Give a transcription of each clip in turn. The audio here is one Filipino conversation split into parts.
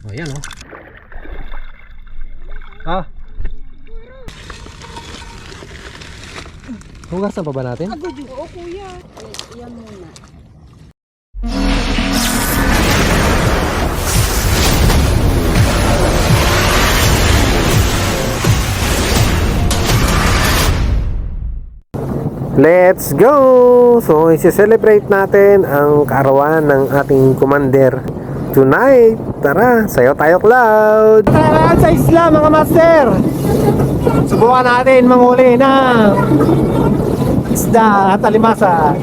Oh, yan oh. Ah. Hugasan pa ba natin? Oo, kuya. Yan muna. Let's go! So, isi-celebrate natin ang kaarawan ng ating commander tonight. Tara, sayo tayo cloud! Tara sa isla mga master! Subukan natin manghuli ng isda at alimasa.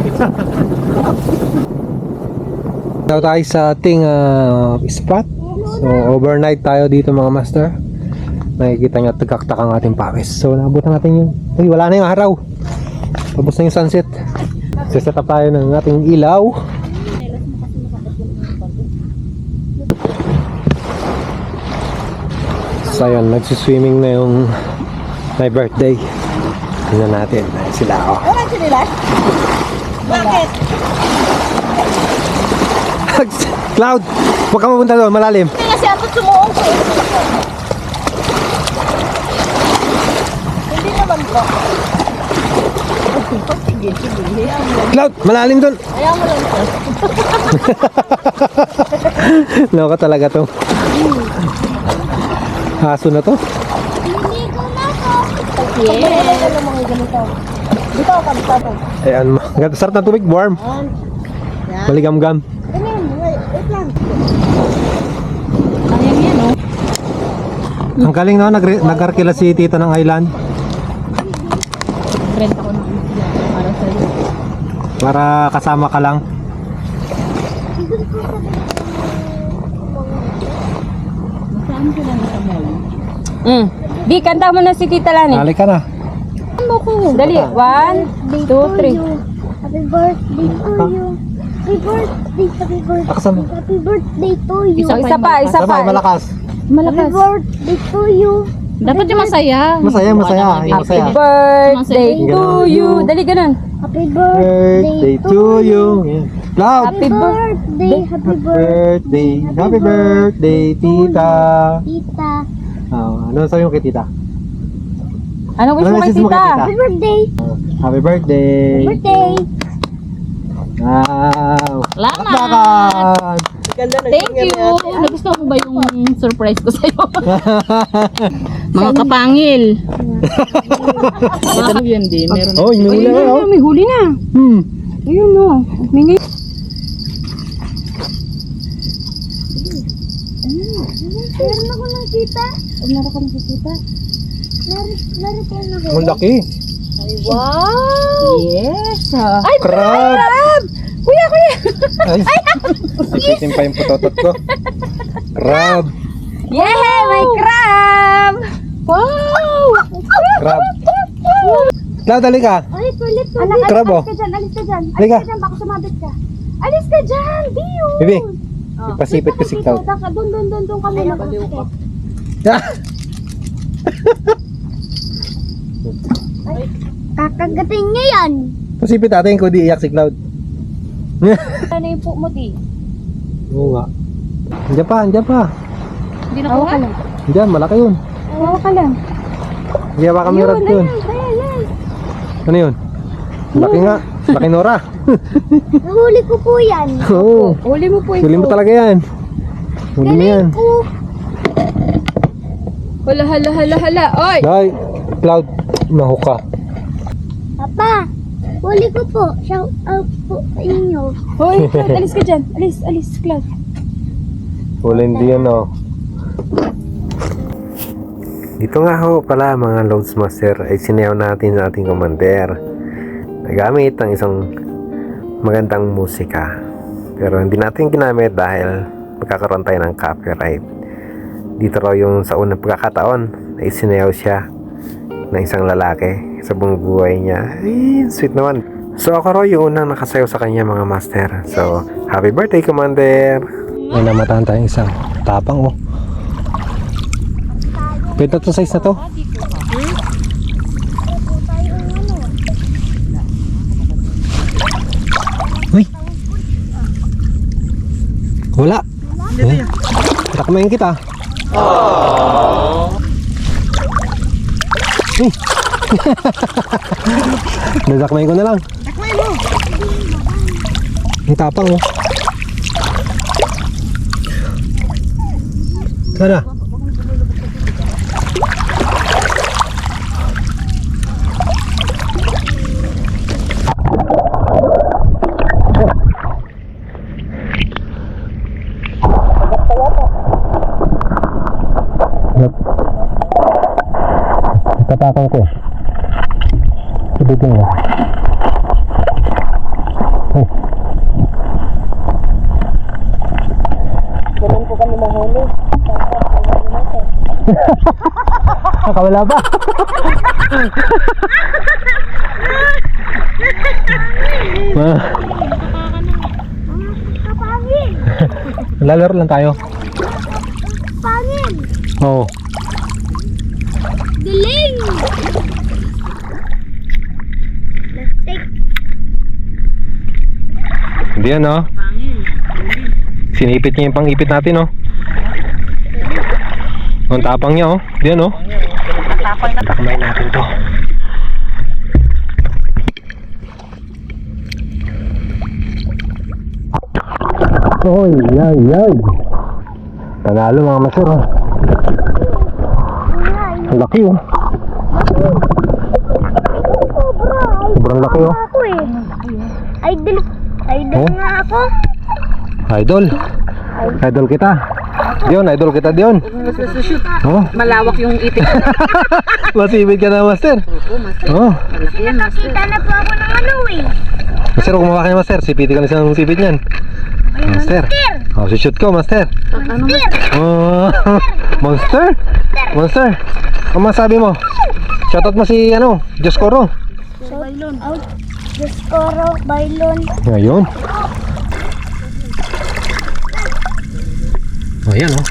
Daw tayo sa ating ah, spot. So, overnight tayo dito mga master. Nakikita nyo, tagaktak ang ating pawis. So, nabutan natin yung... Uy, wala na yung araw. Tapos na yung sunset. Siset up tayo ng ating ilaw. So ayun, nagsiswimming na yung my birthday. Tingnan natin. Sila oh. Wala sila? Bakit? Cloud! Huwag ka mapunta doon, malalim. Hindi kasi ako sumuong ko. Hindi naman po. Sige, sige. Cloud, malalim doon. Hayaan mo lang po. Loka talaga to. Aso na to. Ano naman mga ganito? Dito, kabita to. Ayan, ganda sarap ng tubig, warm. Maligam-gam. Ganyan, wait, wait lang. Ayan yan, oh. Ang galing no, nag nag-arkila si Tita ng island Rent ako ng para sa'yo. para kasama ka lang. Mm. Di, kanta mo na si Tita Lani. Halika na. Ano? Dali. One, two, three. Happy birthday to you. Happy birthday, happy birthday. Happy birthday to you. Isa, isa pa, isa pa. Sabay, malakas. Happy Malakas. birthday to you. Dapat yung masaya. Masaya, masaya. Ay, Happy masaya. birthday to you. Dali, ganun. Happy Birthday to you. Yan. Cloud. Happy birthday. Happy birthday. Happy birthday, tita. tita. Oh, ano sabi mo kay tita? Ano wish Ano mo kay message mo kay Tita? Tita? Happy birthday. Happy birthday. Birthday. Wow. Salamat. Bakbakan. Thank you. Nagustuhan mo ba yung surprise ko sa'yo? Mga kapangil. Ito yun din. Meron Oh, yung huli na. oh. may huli na. Hmm. Ayun no. Mingi. Meron ako ng tita. Meron na si Tita? Meron, ko na ako. Ang laki. Wow! Yes! Ay, Crab. crab! Ay. Sipitin pa yung putotot ko. Crab. Yay! May crab! Wow! Crab. Cloud, dali ka. Ay, kulit, kulit. Crab, oh. Alis ka dyan, alis ka dyan. Alis Halika. ka dyan, baka sumabit ka. Alis ka dyan, Dio. Bibi. Ipasipit ko si Cloud. Doon, doon, doon, doon kami mag-basket. Kakagatin niya yan. Pasipit natin kung di iyak si Cloud. Ano yung po mo, di? Oo nga. Andiyan pa, andiyan pa. Hindi na ka lang. Andiyan, malaki yun. Hawa ka lang. Hindi ba kami rad yun? Ano yun? Laki nga. Laki Nora. Nahuli ko po yan. Oo. Uli mo po ito. Huli mo talaga yan. Huli mo yan. Ko. Hala, hala, hala, hala. Oy! Dahil, Cloud, mahuka. Papa, huli ko po. Shout out po sa inyo. Hoy, Cloud, alis ka dyan. Alis, alis, Cloud. Huli hindi yan oh. Dito nga ho pala mga Loads Master ay sinayaw natin sa ating commander. Nagamit ang isang magandang musika. Pero hindi natin ginamit dahil magkakaroon tayo ng copyright. Dito raw yung sa unang pagkakataon ay sinayaw siya ng isang lalaki sa buong buhay niya. Ay, sweet naman. So ako raw yung unang nakasayaw sa kanya mga master. So, happy birthday commander! May namataan tayong isang tapang oh. Pwede to size na to? Uy! Wala! Eh, takmain kita. Nadakmain ko na lang. Takmay mo. Ang tapang oh. Sana. Tatakang ko. Ibitin mo. Oh. Nakawala pa. Kapangin. lalaro lang tayo. Pangin. Oo. Diling. Hindi yan, oh. Sinipit niya yung pang-ipit natin, oh. Ang tapang niya, oh. Yan, oh. Takamay natin to. Oy, yay, yay. Panalo mga masir, oh. Ang laki, oh. Sobra. Sobrang laki, oh. Ako eh. Idol. Oh? nga ako. Idol. Idol kita. Dion, idol kita, Dion. Oh, Malawak yung itik. masibig ka na, Master. Oh, Nakakita na po ako ng ano eh. Master, kung mawaki na, Master. Sipitin ka na isang sipit niyan. Master. Oh, shoot ko, Master. ano? Oh, monster? Monster. Ano masabi mo? Shoutout mo si, ano, Diyos Coro. Out. Discoro. Bailon. Ngayon. Oh, yan, oh.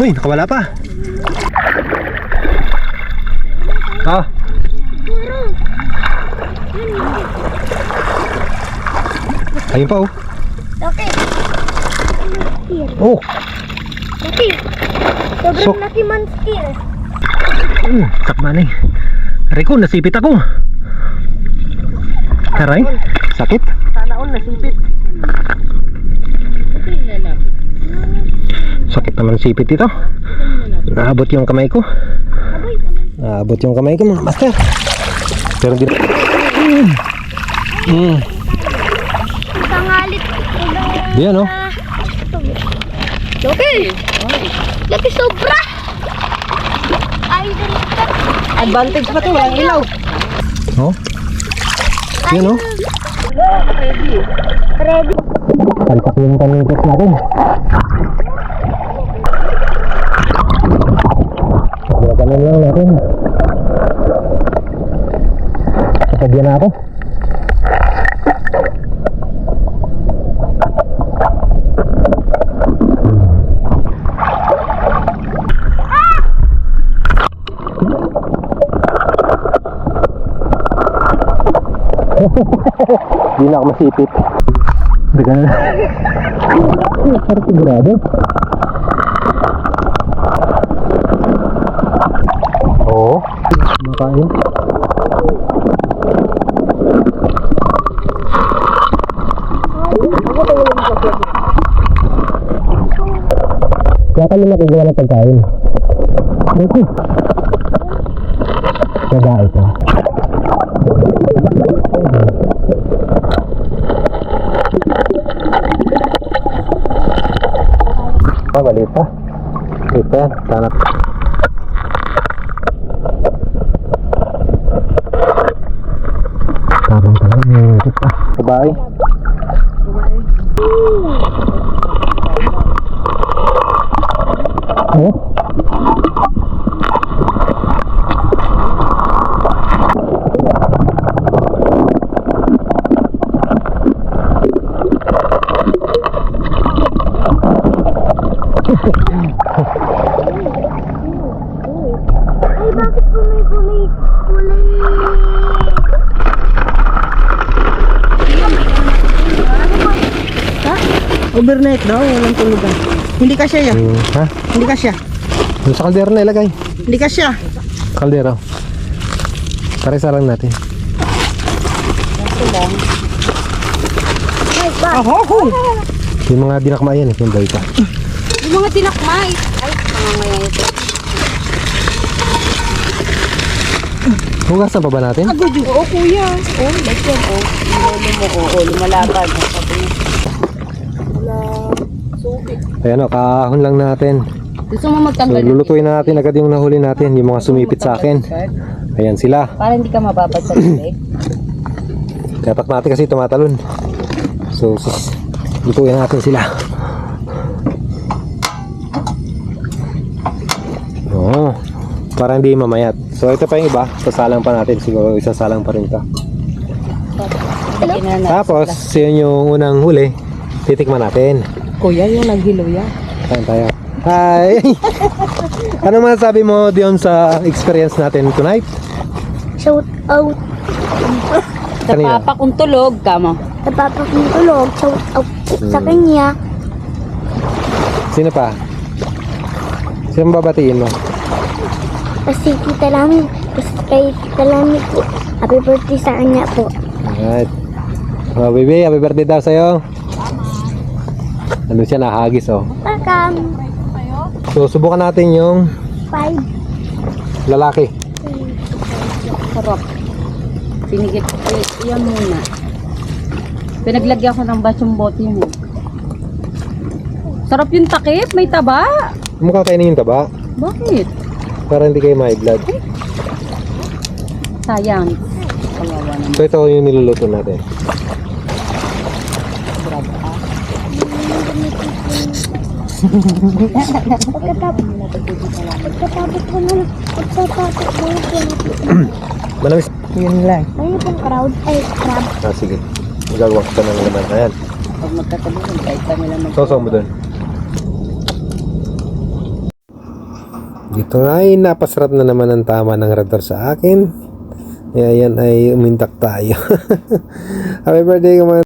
Uy, nakawala pa. Ah, ayun pa, oh. Laki. Oh, Laki. Sobrang So- laki monster. Uh, takman eh. Rico, nasipit ako. Aray, sakit. Sana all nasipit. Sakit naman sipit dito. Naabot yung kamay ko. Naabot yung kamay ko mga master. Pero di... Mm. Mm. Tangalit. Yan oh. Laki. Laki sobra. Ka. Advantage pa to, walang ilaw. Oh. Yan oh. Ready. Palpak yung pamingkot natin. Gaganon lang natin. Kapagyan na ako. Hindi na ako masipit. Ka na. Parang sigurado. Oo. Makain. Kaya kami nakigawa ng pagkain. Ito. Kaya ito. Ah, maliit pa. Maliit pa yan. Tanap. Tamang tamang. Maliit pa. Babae. Oh? Overnight daw, walang tulugan. Hindi ka siya yan. Hmm, ha? Hindi ka siya. Yung sa kaldero na ilagay. Hindi ka siya. Kaldero. Pare-sa lang natin. Ako, ako. Yung mga dinakma yan, eh, yung baita. Yung mga tinakmay. Ay, mga maya ito. Hugasan pa ba natin? Oo, kuya. Oo, oh, like yan. Oo, lolo mo. Oo, lumalaban. Wala. Ayan o, kahon lang natin. Gusto mo So, magtanggal? lulutuin na natin agad yung nahuli natin, yung mga sumipit sa akin. Ayan sila. Para hindi ka mababad sa tubig. Tatak natin kasi tumatalon. So, sus, lutuin natin sila. Oo. Para hindi mamayat. So, ito pa yung iba. Sasalang pa natin. Siguro isasalang pa rin ito. Tapos, yun yung unang huli. Titikman natin. Kuya, yung naghilo yan. Kain tayo. Hi! ano masasabi mo diyon sa experience natin tonight? Shout out. Sa Kanina. papa kong tulog, kamo. Napapakintulog. Shout out po sa Hmm. kanya. Sino pa? Sino babatiin mo? Kasi kita namin. Kasi kay kita po. Happy birthday sa kanya po. Alright. Oh, baby, happy birthday daw sa'yo. Ano siya, nahagis oh. Welcome. So, subukan natin yung Five. lalaki. Sarap. Pinigit. Eh, iyan muna. Pinaglagyan ko ng basyong bote mo. Sarap yung takip. May taba. Mukha kainin yung taba. Bakit? Para hindi kayo may blood. Sayang. Kawawa naman. So, ito yung niluluto natin. Pagkatapos. Pagkatapos ko na. Pagkatapos ko na. Manamis. Yun lang. Ano pong crowd? Ay, crab. Ah, sige. Magagawa ko pa ng laman. Ayan. Pag magkatabi, kahit kami lang mag- Sausaw mo doon. Dito nga ay napasarap na naman ang tama ng radar sa akin. Kaya yan ay umintak tayo. Happy birthday, Commander.